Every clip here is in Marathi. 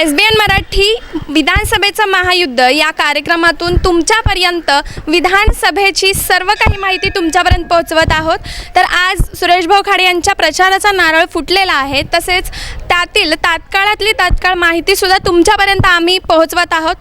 एस बी एन मराठी विधानसभेचं महायुद्ध या कार्यक्रमातून तुमच्यापर्यंत विधानसभेची सर्व काही माहिती तुमच्यापर्यंत पोहोचवत आहोत. तर आज सुरेश भाऊ खाडे यांच्या प्रचाराचा नारळ फुटलेला आहे. तसेच त्यातील तात्काळातली तात्काळ माहितीसुद्धा तुमच्यापर्यंत आम्ही पोहोचवत आहोत.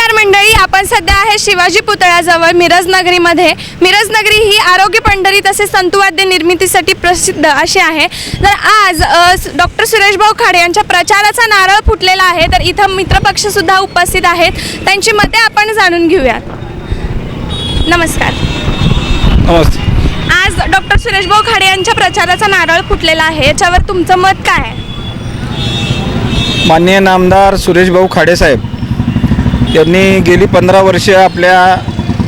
नमस्कार मंडळी आपण सध्या आहे शिवाजी पुतळ्याजवळ मिरज नगरीमध्ये मिरज नगरी ही आरोग्य पंढरी तसेच तंतुवाद्य निर्मितीसाठी प्रसिद्ध अशी आहे. तर आज डॉक्टर सुरेश भाऊ खाडे यांच्या प्रचाराचा नारळ फुटलेला आहे. तर इथं मित्रपक्षसुद्धा उपस्थित आहेत. त्यांची मते आपण जाणून घेऊयात. नमस्कार. नमस्ते. आज डॉक्टर सुरेश भाऊ खाडे यांच्या प्रचाराचा नारळ फुटलेला आहे. याच्यावर तुमचं मत काय आहे? माननीय नामदार सुरेशभाऊ खाडेसाहेब यांनी गेली पंधरा वर्षे आपल्या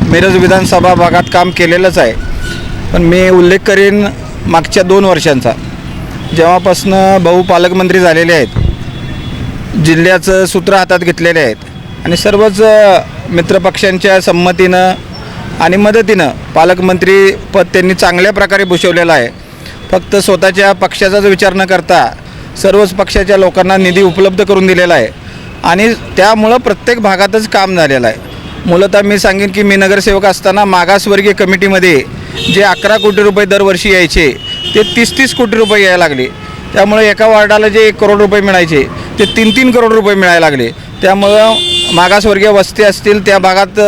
मिरज विधानसभा भागात काम केलेलंच आहे. पण मी उल्लेख करीन मागच्या दोन वर्षांचा. जेव्हापासनं भाऊ पालकमंत्री झालेले आहेत. जिल्ह्याचं सूत्र हातात घेतलेले आहेत. आणि सर्वच मित्रपक्षांच्या संमतीनं आणि मदतीनं पालकमंत्री पद त्यांनी चांगल्या प्रकारे भूषवलेलं आहे. फक्त स्वतःच्या पक्षाचाच विचार न करता सर्वच पक्षाच्या लोकांना निधी उपलब्ध करून दिलेला आहे. आणि त्यामुळं प्रत्येक भागातच काम झालेलं आहे. मूलतः मी सांगेन की मी नगरसेवक असताना मागासवर्गीय कमिटीमध्ये जे अकरा कोटी रुपये दरवर्षी यायचे ते तीस तीस कोटी रुपये यायला लागले. त्यामुळे एका वार्डाला जे एक करोड रुपये मिळायचे ते तीन तीन करोड रुपये मिळायला लागले. त्यामुळं मागासवर्गीय वस्ती असतील त्या भागात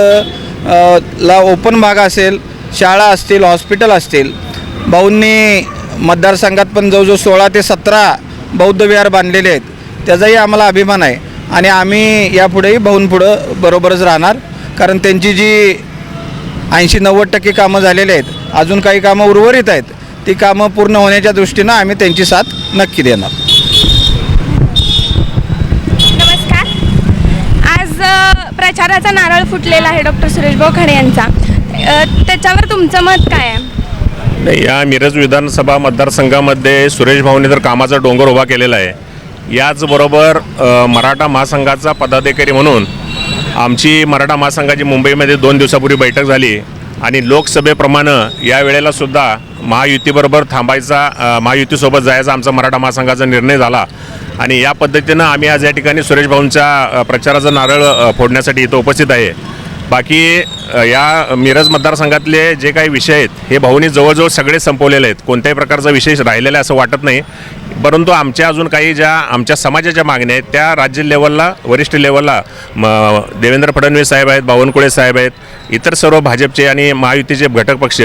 ला ओपन भाग असेल शाळा असतील हॉस्पिटल असतील. भाऊंनी मतदारसंघात पण जवळजवळ सोळा ते सतरा बौद्ध विहार बांधलेले आहेत. त्याचाही आम्हाला अभिमान आहे. आणि आम्ही यापुढेही भाऊंपुढं बरोबरच राहणार. कारण त्यांची जी ऐंशी नव्वद टक्के कामं झालेली आहेत अजून काही कामं उर्वरित आहेत ती कामं पूर्ण होण्याच्या दृष्टीनं आम्ही त्यांची साथ नक्की देणार. नमस्कार. आज प्रचाराचा नारळ फुटलेला आहे डॉक्टर सुरेश भाऊ खाडे यांचा त्याच्यावर तुमचं मत काय आहे? नाही या मिरज विधानसभा मतदारसंघामध्ये सुरेश भाऊने तर कामाचा डोंगर उभा केलेला आहे. याचबरोबर मराठा महासंघाचा पदाधिकारी म्हणून आमची मराठा महासंघाची मुंबईमध्ये दोन दिवसापूर्वी बैठक झाली आणि लोकसभेप्रमाणे या वेळेला सुद्धा महायुतीबरोबर थांबायचा महायुतीसोबत जायचा आमचा मराठा महासंघाचा निर्णय झाला. आणि या पद्धतीनं आम्ही आज या ठिकाणी सुरेश भाऊंच्या प्रचाराचा नारळ फोडण्यासाठी इथं उपस्थित आहे. बाकी या मिरज मतदारसंघातले जे काही विषय आहेत हे भाऊनी जवळजवळ सगळे संपवलेले आहेत. कोणत्याही प्रकारचा विषय राहिलेला असं वाटत नाही. परंतु आमच्या अजून काही ज्या आमच्या समाजाच्या मागण्या आहेत त्या राज्य लेवलला वरिष्ठ लेवलला म देवेंद्र फडणवीस साहेब आहेत बावनकुळे साहेब आहेत इतर सर्व भाजपचे आणि महायुतीचे घटक पक्ष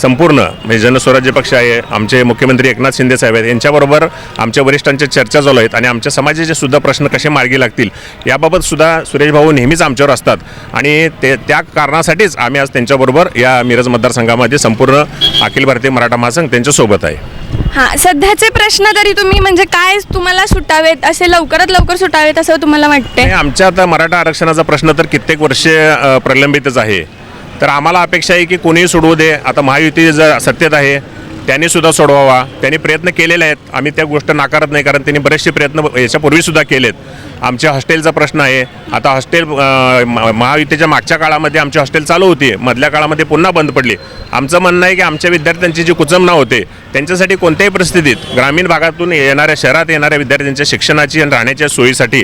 संपूर्ण म्हणजे जनस्वराज्य पक्ष आहे आमचे मुख्यमंत्री एकनाथ शिंदे साहेब आहेत यांच्याबरोबर आमच्या वरिष्ठांच्या चर्चा चालू आहेत आणि आमच्या समाजाचे सुद्धा प्रश्न कसे मार्गी लागतील याबाबत सुद्धा सुरेश भाऊ नेहमीच आमच्यावर असतात. आणि ते त्या कारणासाठीच आम्ही आज त्यांच्याबरोबर या मिरज मतदारसंघामध्ये संपूर्ण अखिल भारतीय मराठा महासंघ त्यांच्यासोबत आहे. हां सध्याचे प्रश्न तरी तुम्ही म्हणजे काय तुम्हाला सुटावेत असे लवकरात लवकर सुटावेत असं तुम्हाला वाटते नाही आमच्या आता मराठा आरक्षणाचा प्रश्न तर कित्येक वर्षे अ, प्रलंबितच आहे. तर आम्हाला अपेक्षा आहे की कोणीही सोडवू दे. आता महायुती जर सत्तेत आहे. त्यांनी सुद्धा सोडवावा. त्यांनी प्रयत्न केलेले आहेत. आम्ही त्या गोष्ट नाकारत नाही कारण त्यांनी बरेचसे प्रयत्न याच्यापूर्वीसुद्धा केलेत. आमच्या हॉस्टेलचा प्रश्न आहे. आता हॉस्टेल म- महायुतीच्या मागच्या काळामध्ये आमची हॉस्टेल चालू होती. मधल्या काळामध्ये पुन्हा बंद पडली. आमचं म्हणणं आहे की आमच्या विद्यार्थ्यांची जी कुचमना होते त्यांच्यासाठी कोणत्याही परिस्थितीत ग्रामीण भागातून येणाऱ्या शहरात येणाऱ्या विद्यार्थ्यांच्या शिक्षणाची आणि राहण्याच्या सोयीसाठी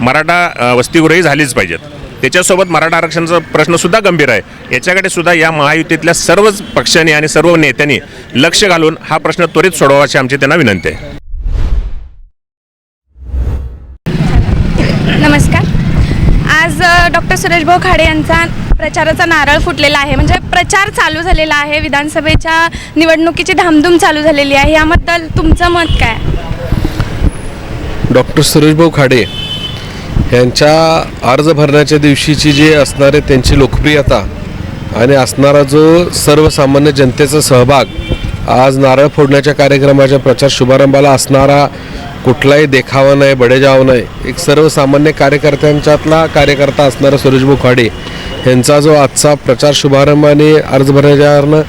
मराठा अ, झालीच पाहिजेत. त्याच्यासोबत मराठा आरक्षणाचा प्रश्नसुद्धा गंभीर आहे. याच्याकडे सुद्धा या महायुतीतल्या सर्वच पक्षांनी आणि सर्व नेत्यांनी लक्ष घालून हा प्रश्न त्वरित सोडवा अशी आमची त्यांना विनंती आहे. नमस्कार. आज डॉक्टर सुरेश भाऊ खाडे यांचा प्रचाराचा नारळ फुटलेला आहे. म्हणजे प्रचार चालू झालेला आहे. विधानसभेच्या निवडणुकीची धामधूम चालू झालेली आहे. याबद्दल तुमचं मत काय? डॉक्टर सुरेशभाऊ खाडे यांच्या अर्ज भरण्याच्या दिवशीची जी असणारे त्यांची लोकप्रियता आणि असणारा जो सर्वसामान्य जनतेचा सहभाग आज नारळ फोडण्याच्या कार्यक्रमाच्या प्रचार शुभारंभाला असणारा कुठलाही देखावा नाही बडेजाव नाही एक सर्वसामान्य कार्यकर्त्यांच्यातला कार्यकर्ता असणारा सुरेशभाऊ खाडे यांचा जो आजचा प्रचार शुभारंभ आणि अर्ज भरण्याच्यावरनं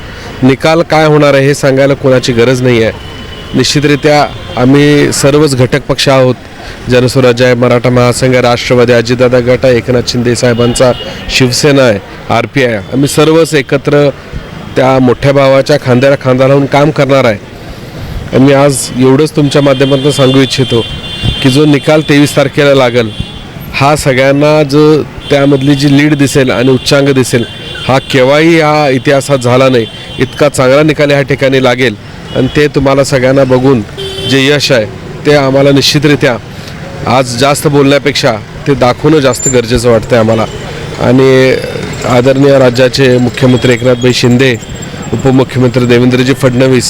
निकाल काय होणार आहे हे सांगायला कोणाची गरज नाही आहे निश्चितरित्या आम्ही सर्वच घटक पक्ष आहोत. जनस्वराज्य आहे. मराठा महासंघ राष्ट्रवादी अजितदादा गट आहे. एकनाथ शिंदे साहेबांचा शिवसेना आहे. आर पी आय आम्ही सर्वच एकत्र त्या मोठ्या भावाच्या खांद्याला खांदा लावून काम करणार आहे. आणि मी आज एवढंच तुमच्या माध्यमातून सांगू इच्छितो की जो निकाल तेवीस तारखेला लागेल हा सगळ्यांना जो त्यामधली जी लीड दिसेल आणि उच्चांग दिसेल हा केव्हाही हा इतिहासात झाला नाही. इतका चांगला निकाल ह्या ठिकाणी लागेल. आणि ते तुम्हाला सगळ्यांना बघून जे यश आहे ते आम्हाला निश्चितरित्या आज जास्त बोलण्यापेक्षा ते दाखवणं जास्त गरजेचं वाटतं आम्हाला. आणि आदरणीय राज्याचे मुख्यमंत्री एकनाथभाई शिंदे उपमुख्यमंत्री देवेंद्रजी फडणवीस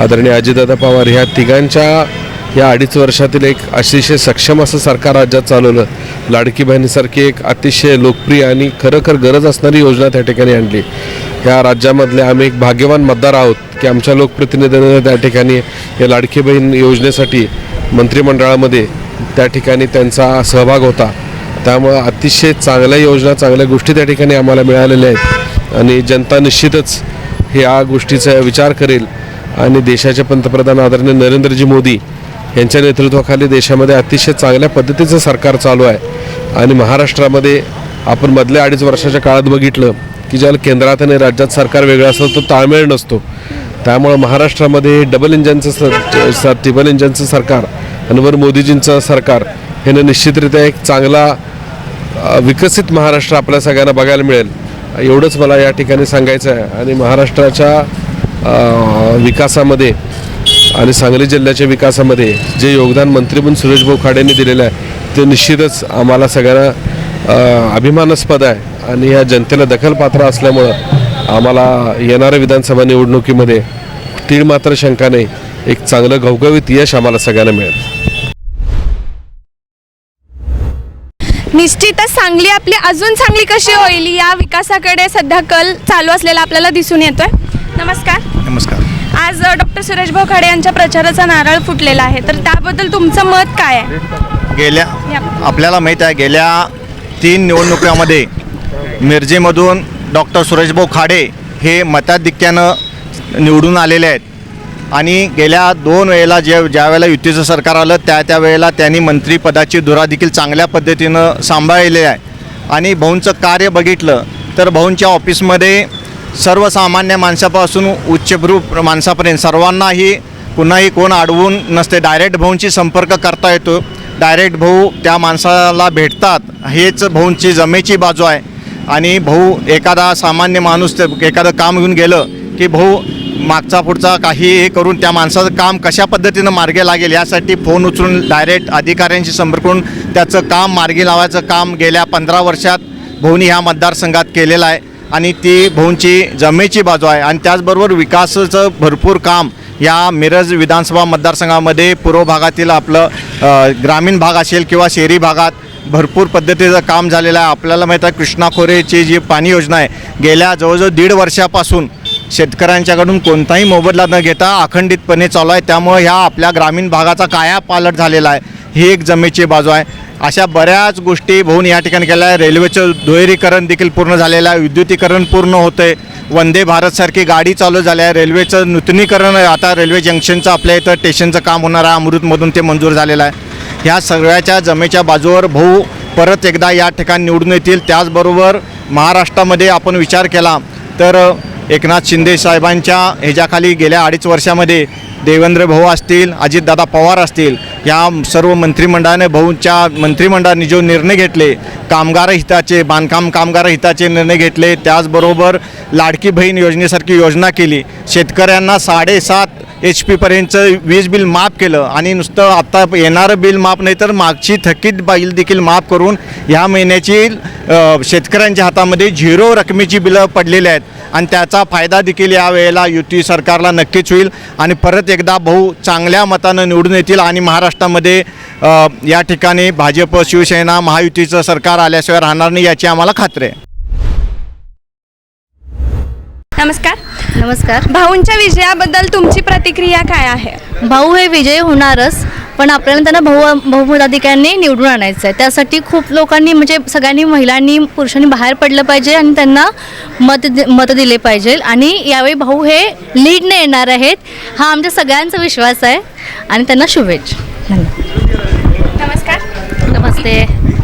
आदरणीय अजितदादा पवार ह्या तिघांच्या या अडीच वर्षातील एक अतिशय सक्षम असं सरकार राज्यात चालवलं. लाडकी बहिणीसारखी एक अतिशय लोकप्रिय आणि खरोखर गरज असणारी योजना त्या ठिकाणी आणली. या राज्यामधले आम्ही एक भाग्यवान मतदार आहोत की आमच्या लोकप्रतिनिधींना त्या ठिकाणी या लाडकी बहीण योजनेसाठी मंत्रिमंडळामध्ये त्या ठिकाणी त्यांचा सहभाग होता. त्यामुळं अतिशय चांगल्या योजना चांगल्या गोष्टी त्या ठिकाणी आम्हाला मिळालेल्या आहेत. आणि जनता निश्चितच ह्या गोष्टीचा विचार करेल. आणि देशाचे पंतप्रधान आदरणीय नरेंद्रजी मोदी यांच्या नेतृत्वाखाली देशामध्ये अतिशय चांगल्या पद्धतीचं सरकार चालू आहे. आणि महाराष्ट्रामध्ये आपण मधल्या अडीच वर्षाच्या काळात बघितलं की ज्याला केंद्रात आणि राज्यात सरकार वेगळं असतं तो ताळमेळ नसतो. त्यामुळं महाराष्ट्रामध्ये डबल इंजनचं सर स इंजनचं सरकार अनवर मोदीजींचं सरकार ह्यानं निश्चितरित्या एक चांगला विकसित महाराष्ट्र आपल्या सगळ्यांना बघायला मिळेल. एवढंच मला या ठिकाणी सांगायचं आहे. आणि महाराष्ट्राच्या विकासामध्ये आणि सांगली जिल्ह्याच्या विकासामध्ये जे योगदान मंत्री पण सुरेशभाऊ खाडेंनी दिलेलं आहे ते निश्चितच आम्हाला सगळ्यांना अभिमानास्पद आहे. आणि ह्या जनतेला दखलपात्र असल्यामुळं आम्हाला येणाऱ्या विधानसभा निवडणुकीमध्ये तीळ मात्र शंका नाही. एक चांगलं घवघवीत यश आम्हाला सगळ्यांना मिळेल. निश्चितच सांगली आपली अजून चांगली कशी होईल? या विकासाकडे सध्या कल चालू असलेला आपल्याला दिसून येतोय. नमस्कार. नमस्कार. आज डॉक्टर सुरेश भाऊ खाडे यांच्या प्रचाराचा नारळ फुटलेला आहे. तर त्याबद्दल तुमचं मत काय आहे? गेल्या या. आपल्याला माहीत आहे गेल्या तीन निवडणुकामध्ये मिरजेमधून डॉक्टर सुरेशभाऊ खाडे हे मताधिक्यानं निवडून आलेले आहेत. आणि गेल्या दोन वेळेला जे ज्या वेळेला युतीचं सरकार आलं त्या त्या वेळेला त्यांनी मंत्रीपदाची धुरा देखील चांगल्या पद्धतीनं सांभाळलेली आहे. आणि भाऊंचं कार्य बघितलं तर भाऊंच्या ऑफिसमध्ये सर्वसामान्य माणसापासून उच्चभ्रू माणसापर्यंत सर्वांनाही कुणाही कोण अडवून नसते डायरेक्ट भाऊंशी संपर्क करता येतो. डायरेक्ट भाऊ त्या माणसाला भेटतात हेच भाऊंची जमेची बाजू आहे. आणि भाऊ एखादा सामान्य माणूस ते एखादं काम घेऊन गेलं की भाऊ मागचा पुढचा काही हे करून त्या माणसाचं काम कशा पद्धतीनं मार्गे लागेल यासाठी फोन उचलून डायरेक्ट अधिकाऱ्यांशी संपर्क करून त्याचं काम मार्गी लावायचं काम गेल्या पंधरा वर्षात भोवनी ह्या मतदारसंघात केलेलं आहे. आणि ती भोवनची जमेची बाजू आहे. आणि त्याचबरोबर विकासाचं भरपूर काम या मिरज विधानसभा मतदारसंघामध्ये पूर्व भागातील आपलं ग्रामीण भाग असेल किंवा शहरी भागात भरपूर पद्धतीचं काम झालेलं आहे. आपल्याला माहीत आहे कृष्णा खोरेची जी पाणी योजना आहे गेल्या जवळजवळ दीड वर्षापासून शेतकऱ्यांच्याकडून कोणताही मोबदला न घेता अखंडितपणे चालू आहे. त्यामुळे ह्या आपल्या ग्रामीण भागाचा काया पालट झालेला आहे. ही एक जमेची बाजू आहे. अशा बऱ्याच गोष्टी भाऊन या ठिकाणी केल्या आहे. रेल्वेचं दुहेरीकरण देखील पूर्ण झालेलं आहे. विद्युतीकरण पूर्ण होतं आहे वंदे भारतसारखी गाडी चालू झाली आहे. रेल्वेचं नूतनीकरण आता रेल्वे जंक्शनचं आपल्या इथं स्टेशनचं काम होणार आहे. अमृतमधून ते मंजूर झालेलं आहे. ह्या सगळ्याच्या जमेच्या बाजूवर भाऊ परत एकदा या ठिकाणी निवडून येतील. त्याचबरोबर महाराष्ट्रामध्ये आपण विचार केला. तर एकनाथ शिंदे साहेबांच्या ह्याच्याखाली गेल्या अडीच वर्षामध्ये देवेंद्र भाऊ असतील अजितदादा पवार असतील या सर्व मंत्रिमंडळाने भाऊंच्या मंत्रिमंडळाने जो निर्णय घेतले कामगार हिताचे बांधकाम कामगार हिताचे निर्णय घेतले त्याचबरोबर लाडकी बहीण योजनेसारखी योजना केली. शेतकऱ्यांना साडेसात एच पीपर्यंतचं वीज बिल माफ केलं आणि नुसतं आत्ता येणारं बिल माफ नाही तर मागची थकीत बिल देखील माफ करून ह्या महिन्याची शेतकऱ्यांच्या हातामध्ये झिरो रकमेची बिलं पडलेली आहेत. आणि त्याचा फायदा देखील या वेळेला युती सरकारला नक्कीच होईल. आणि परत एकदा भाऊ चांगल्या मतानं निवडून येतील आणि महाराष्ट्रामध्ये या ठिकाणी भाजप शिवसेना महायुतीचं सरकार आल्याशिवाय राहणार नाही याची आम्हाला खात्री आहे. नमस्कार. नमस्कार. भाऊंच्या विजयाबद्दल तुमची प्रतिक्रिया काय आहे? भाऊ हे विजयी होणारच पण आपल्याला त्यांना भाऊ बहुमताधिकाऱ्यांनी निवडून आणायचं आहे त्यासाठी खूप लोकांनी म्हणजे सगळ्यांनी महिलांनी पुरुषांनी बाहेर पडलं पाहिजे आणि त्यांना मत मत दिले पाहिजे. आणि यावेळी भाऊ हे लीडने येणार आहेत हा आमच्या सगळ्यांचा विश्वास आहे. आणि त्यांना शुभेच्छा. नमस्कार. नमस्ते.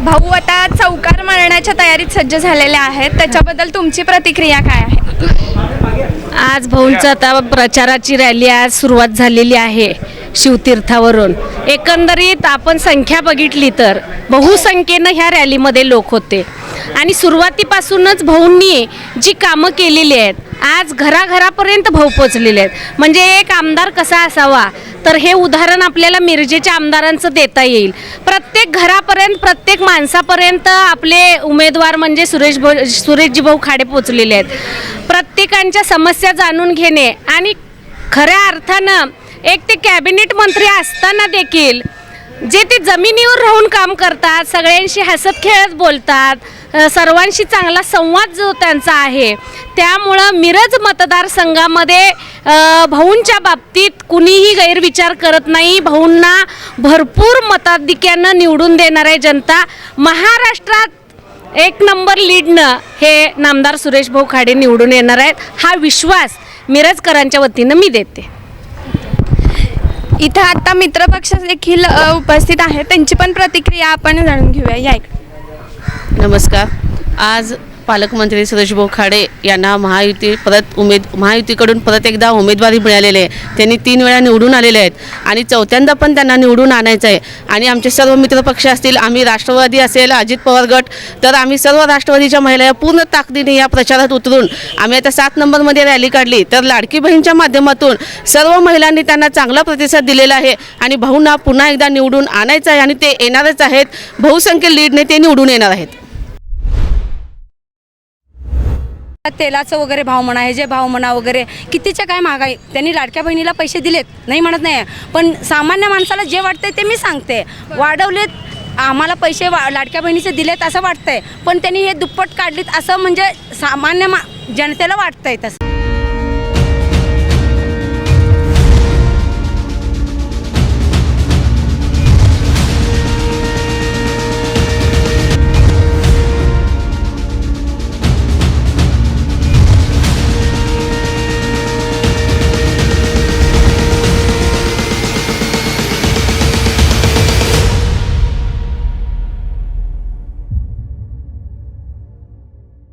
भाऊ आता चौकार मारण्याच्या तयारीत सज्ज झालेले आहेत. त्याच्याबद्दल तुमची प्रतिक्रिया काय आहे? आज भाऊंचं आता प्रचाराची रॅली आज सुरुवात झालेली आहे शिवतीर्थावरून. एकंदरीत आपण संख्या बघितली तर बहुसंख्येनं ह्या रॅलीमध्ये लोक होते. आणि सुरुवातीपासूनच भाऊंनी जी कामं केलेली आहेत आज घराघरापर्यंत भाऊ पोचलेले आहेत. म्हणजे एक आमदार कसा असावा? तर हे उदाहरण आपल्याला मिरजेच्या आमदारांचं देता येईल. प्रत्येक घरापर्यंत प्रत्येक माणसापर्यंत आपले उमेदवार म्हणजे सुरेश भाऊ सुरेशजी भाऊ खाडे पोचलेले आहेत. प्रत्येकांच्या समस्या जाणून घेणे आणि खऱ्या अर्थानं एक ते कॅबिनेट मंत्री असताना देखील जे ते जमिनीवर राहून काम करतात सगळ्यांशी हसत खेळत बोलतात सर्वांशी चांगला संवाद जो त्यांचा आहे त्यामुळं मिरज मतदारसंघामध्ये भाऊंच्या बाबतीत कुणीही गैरविचार करत नाही. भाऊंना भरपूर मताधिक्यानं निवडून देणार आहे जनता. महाराष्ट्रात एक नंबर लीडनं हे नामदार सुरेश भाऊ खाडे निवडून येणार आहेत. हा विश्वास मिरजकरांच्या वतीनं मी देते. इथं आता मित्रपक्ष देखील अ, उपस्थित आहेत. त्यांची पण प्रतिक्रिया आपण जाणून घेऊया. या इकडे. नमस्कार. आज पालकमंत्री सुरेशभाऊ खाडे यांना महायुती परत उमेद महायुतीकडून परत एकदा उमेदवारी मिळालेली आहे. त्यांनी तीन वेळा निवडून आलेले आहेत. आणि चौथ्यांदा पण त्यांना निवडून आणायचं आहे. आणि आमचे सर्व मित्रपक्ष असतील आम्ही राष्ट्रवादी असेल अजित पवार गट तर आम्ही सर्व राष्ट्रवादीच्या महिला या पूर्ण ताकदीने या प्रचारात उतरून आम्ही आता सात नंबरमध्ये रॅली काढली. तर लाडकी बहीणच्या माध्यमातून सर्व महिलांनी त्यांना चांगला प्रतिसाद दिलेला आहे. आणि भाऊंना पुन्हा एकदा निवडून आणायचं आहे आणि ते येणारच आहेत. बहुसंख्य लीडने ते निवडून येणार आहेत. तेलाचं वगैरे भाव म्हणा हे जे भाव म्हणा वगैरे कितीच्या काय महागाई? त्यांनी लाडक्या बहिणीला पैसे दिलेत. नाही म्हणत नाही. पण सामान्य माणसाला जे वाटतंय ते मी सांगते. वाढवलेत आम्हाला पैसे वा लाडक्या बहिणीचे दिलेत असं वाटतंय. पण त्यांनी हे दुप्पट काढलीत असं म्हणजे सामान्य मा जनतेला वाटतंय तसं.